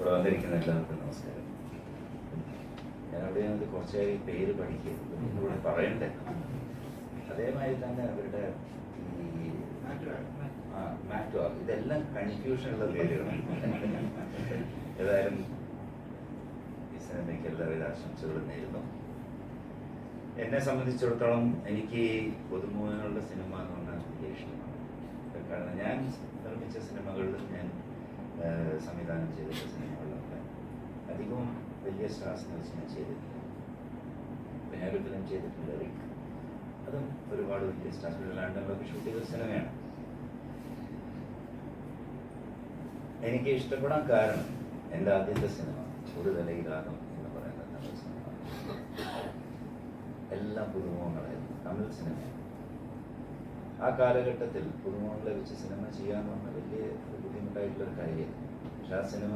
ഇവിടെ എല്ലാവർക്കും നമസ്കാരം. ഞാൻ അവിടെ കുറച്ചായി പേര് പഠിക്കുക ഇവിടെ പറയണ്ടേ? അതേമാതിരി തന്നെ അവരുടെ ഈ മാറ്റോ ഇതെല്ലാം കൺഫ്യൂഷൻ ഉള്ള പേരുകളാണ്. ഏതായാലും ഈ എല്ലാവിധ ആശംസകളും നേരുന്നു. എന്നെ സംബന്ധിച്ചിടത്തോളം എനിക്ക് പുതുമുഖങ്ങളുടെ സിനിമ എന്ന് പറഞ്ഞാൽ ഇഷ്ടമാണ്. കാരണം ഞാൻ നിർമ്മിച്ച സിനിമകളിലും ഞാൻ സംവിധാനം ചെയ്തിട്ടുള്ള സിനിമകളിലൊക്കെ അധികവും വലിയ സ്റ്റാർസിനെ വെച്ച് ഞാൻ ചെയ്തിട്ടില്ല. പിന്നെ ഒരു ഫിലിം ചെയ്തിട്ടുണ്ട് റിക്ക് അതും ഒരുപാട് വലിയ സ്റ്റാർസ്. ലണ്ടനിലൊക്കെ ഷൂട്ട് ചെയ്ത സിനിമയാണ്. എനിക്ക് ഇഷ്ടപ്പെടാൻ കാരണം എന്റെ ആദ്യത്തെ സിനിമ ഒരു തലയിലാകം എന്ന് പറയുന്ന തമിഴ് സിനിമ. എല്ലാം പുതുമുഖങ്ങളായിരുന്നു. തമിഴ് സിനിമയാണ്. ആ കാലഘട്ടത്തിൽ പുതുമുഖങ്ങളെ വെച്ച് സിനിമ ചെയ്യാന്ന് പറഞ്ഞാൽ വലിയ ബുദ്ധിമുട്ടായിട്ടുള്ളൊരു കാര്യമായിരുന്നു. പക്ഷെ ആ സിനിമ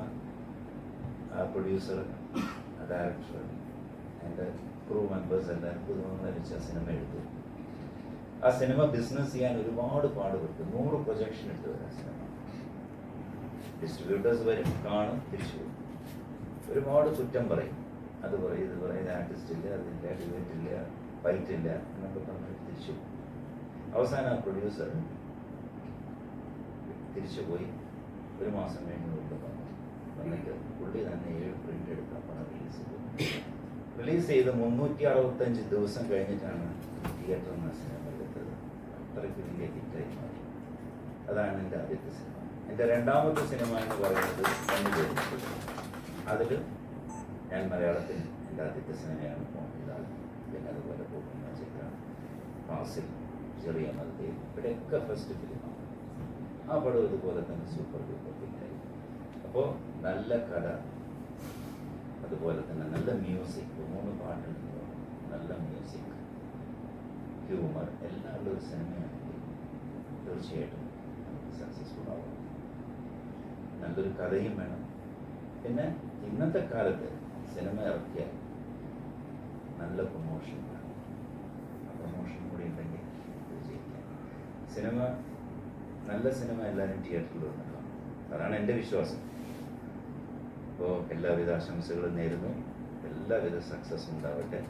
ആ പ്രൊഡ്യൂസർ ആ ഡയറക്ടർ എന്റെ ക്രൂ മെമ്പേഴ്സ് എല്ലാവരും പുതുമുഖങ്ങളെ വെച്ച് ആ സിനിമ എടുത്തു. ആ സിനിമ ബിസിനസ് ചെയ്യാൻ ഒരുപാട് പാടുപെട്ടു. നൂറ് പ്രൊജക്ഷൻ എടുത്തു ആ സിനിമ. ഡിസ്ട്രിബ്യൂട്ടേഴ്സ് വരും കാണും തിരിച്ചു ഒരുപാട് കുറ്റം പറയും. അത് പറയും ഇത് പറയും ആർട്ടിസ്റ്റ് ഇല്ല അതില്ല ഡിബേറ്റ് ഇല്ല ഫൈറ്റ് ഇല്ല എന്നൊക്കെ പറഞ്ഞ് തിരിച്ചു. അവസാനം ആ പ്രൊഡ്യൂസർ തിരിച്ചു പോയി ഒരു മാസം കഴിഞ്ഞ് കൊണ്ട് വന്നു. വന്നിട്ട് പുള്ളി തന്നെ ഏഴ് പ്രിന്റ് എടുത്ത പണം റിലീസ് ചെയ്തു. റിലീസ് ചെയ്ത് മുന്നൂറ്റി അറുപത്തഞ്ച് ദിവസം കഴിഞ്ഞിട്ടാണ് തിയേറ്ററിൽ നിന്ന് സിനിമ എടുത്തത്. അത്രയ്ക്ക് വലിയ ഹിറ്റായി മാറി. അതാണ് എന്റെ ആദ്യത്തെ സിനിമ എന്റെ രണ്ടാമത്തെ സിനിമ എന്ന് പറയുന്നത് അതിൽ ഞാൻ മലയാളത്തിൽ എന്റെ ആദ്യത്തെ സിനിമയാണ് മോഹൻലാൽ പിന്നെ അതുപോലെ പോകുന്ന ചിത്രം. ഫാസിൽ. ചെറിയ മതി ഇവിടെയൊക്കെ ഫസ്റ്റ് ഫിലിമാണ് ആ പടം ഇതുപോലെ തന്നെ സൂപ്പർ ഡൂപ്പർ ഹിറ്റായി അപ്പോൾ നല്ല കഥ. അതുപോലെ തന്നെ നല്ല മ്യൂസിക് മൂന്ന് പാട്ടുണ്ട് നല്ല മ്യൂസിക് ഹ്യൂമർ എല്ലാം ഉള്ള ഒരു സിനിമയാണെങ്കിൽ തീർച്ചയായിട്ടും സക്സസ്ഫുൾ ആവും. നല്ലൊരു കഥയും വേണം. പിന്നെ ഇന്നത്തെ കാലത്ത് സിനിമ ഇറക്കിയാൽ നല്ല പ്രൊമോഷൻ വേണം. ആ പ്രൊമോഷൻ കൂടി ഉണ്ടെങ്കിൽ സിനിമ നല്ല സിനിമ എല്ലാവരും തിയേറ്ററിൽ വന്ന് കാണും അതാണ് എന്റെ വിശ്വാസം. അപ്പോൾ എല്ലാവിധ ആശംസകളും നേരുന്നു. എല്ലാവിധ സക്സസ് ഉണ്ടാവട്ടെ.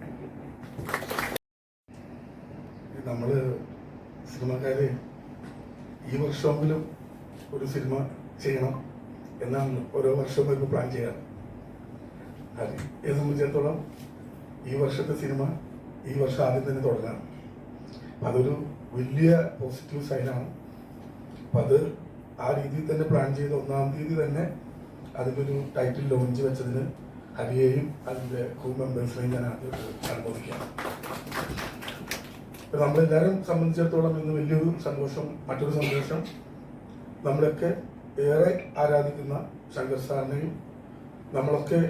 താങ്ക് യു നമ്മൾ സിനിമക്കാര് ഈ വർഷമെങ്കിലും ഒരു സിനിമ ചെയ്യണം എന്നാണ് ഓരോ വർഷം വരുമ്പോൾ പ്ലാൻ ചെയ്യാറ്. അത് എന്നെ സംബന്ധിച്ചിടത്തോളം ഈ വർഷത്തെ സിനിമ ഈ വർഷം ആദ്യം തന്നെ തുടങ്ങാം അതൊരു വലിയ പോസിറ്റീവ് സൈനാണ് അപ്പം അത് ആ രീതിയിൽ തന്നെ പ്ലാൻ ചെയ്ത് ഒന്നാം തീയതി തന്നെ അതിനൊരു ടൈറ്റിൽ ലോഞ്ച് വെച്ചതിന് ഹരിയെയും അതിന്റെ ക്രൂ മെമ്പേഴ്സിനെയും ഞാൻ ആദ്യം അനുമോദിക്കാം. ഇപ്പൊ നമ്മളെല്ലാവരും സംബന്ധിച്ചിടത്തോളം ഇന്ന് വലിയൊരു സന്തോഷം മറ്റൊരു സന്തോഷം. നമ്മളൊക്കെ ഏറെ ആരാധിക്കുന്ന ശങ്കർ സാറിനെയും നമ്മളൊക്കെ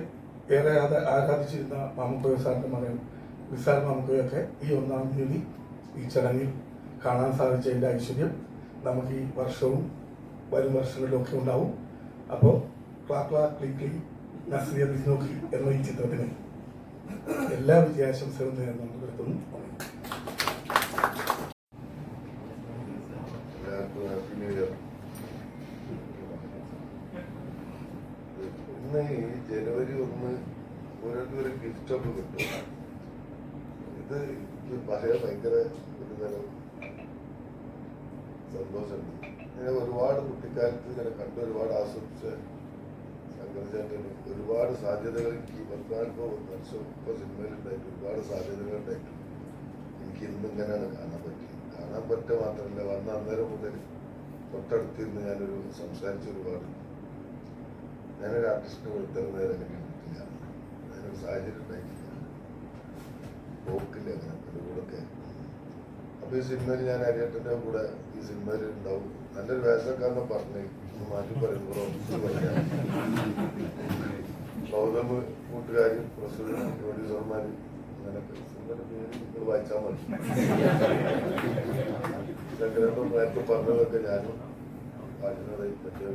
ഏറെ ആരാധിച്ചിരുന്ന മാമുക്കോയ സാറിന്റെ മകൻ വിസാർ മാമുക്കോയൊക്കെ ഈ ഒന്നാം തീയതി ഈ ചടങ്ങിൽ കാണാൻ സാധിച്ചതിന്റെ ഐശ്വര്യം നമുക്ക് ഈ വർഷവും വരും വർഷങ്ങളിലൊക്കെ ഉണ്ടാവും. അപ്പോൾ ക്ലാ ക്ലാ ക്ലി ക്ലി നസ്രിയ നോക്കി എന്ന ഈ ചിത്രത്തിന് എല്ലാ വിജയാശംസകളും ന്യൂ ഇയർ ഇന്ന് ജനുവരി ഒന്ന് ഓരോരുത്തരും ഗിഫ്റ്റൊക്കെ കിട്ടും. ഇത് പറയാൻ ഭയങ്കര ഒരു തരം സന്തോഷമുണ്ട്. ഞാൻ ഒരുപാട് കുട്ടിക്കാലത്ത് ഇങ്ങനെ കണ്ട് ഒരുപാട് ആസ്വദിച്ച ശങ്കരചാര്യന് ഒരുപാട് സാധ്യതകൾ എനിക്ക് പത്താൽപ്പോ വർഷം ഇപ്പോൾ സിനിമയിലുണ്ടായിട്ട് ഒരുപാട് സാധ്യതകൾ ഉണ്ടായിട്ടുണ്ട്. എനിക്ക് ഇന്ന് ഇങ്ങനെയാണ് കാണാൻ പറ്റിയത്. കാണാൻ പറ്റുക മാത്രമല്ല വന്ന അന്നേരം മുതൽ തൊട്ടടുത്തിരുന്ന് ഞാനൊരു സംസാരിച്ച ഒരുപാട് ഞാനൊരു ആർട്ടിസ്റ്റ് കൊടുത്തത് നേരം കണ്ടിട്ടില്ല അതിനൊരു സാഹചര്യം ഉണ്ടായിട്ടില്ല. പോക്കില്ല അങ്ങനെ. ഈ സിനിമയിൽ ഞാൻ അരിയട്ടന്റെ കൂടെ ഈ സിനിമയിൽ ഉണ്ടാവും. നല്ലൊരു വേഷക്കാരനെ പറഞ്ഞു മാറ്റി പറയുമ്പോൾ ഗൗതമ് കൂട്ടുകാരും പ്രസിഡന്റ് പ്രൊഡ്യൂസർമാരും അങ്ങനെയൊക്കെ. പേര് നിങ്ങൾ വായിച്ചാൽ മതി. നേരത്തെ പറഞ്ഞതൊക്കെ ഞാനും വായിക്കുന്നതായി പറ്റിയ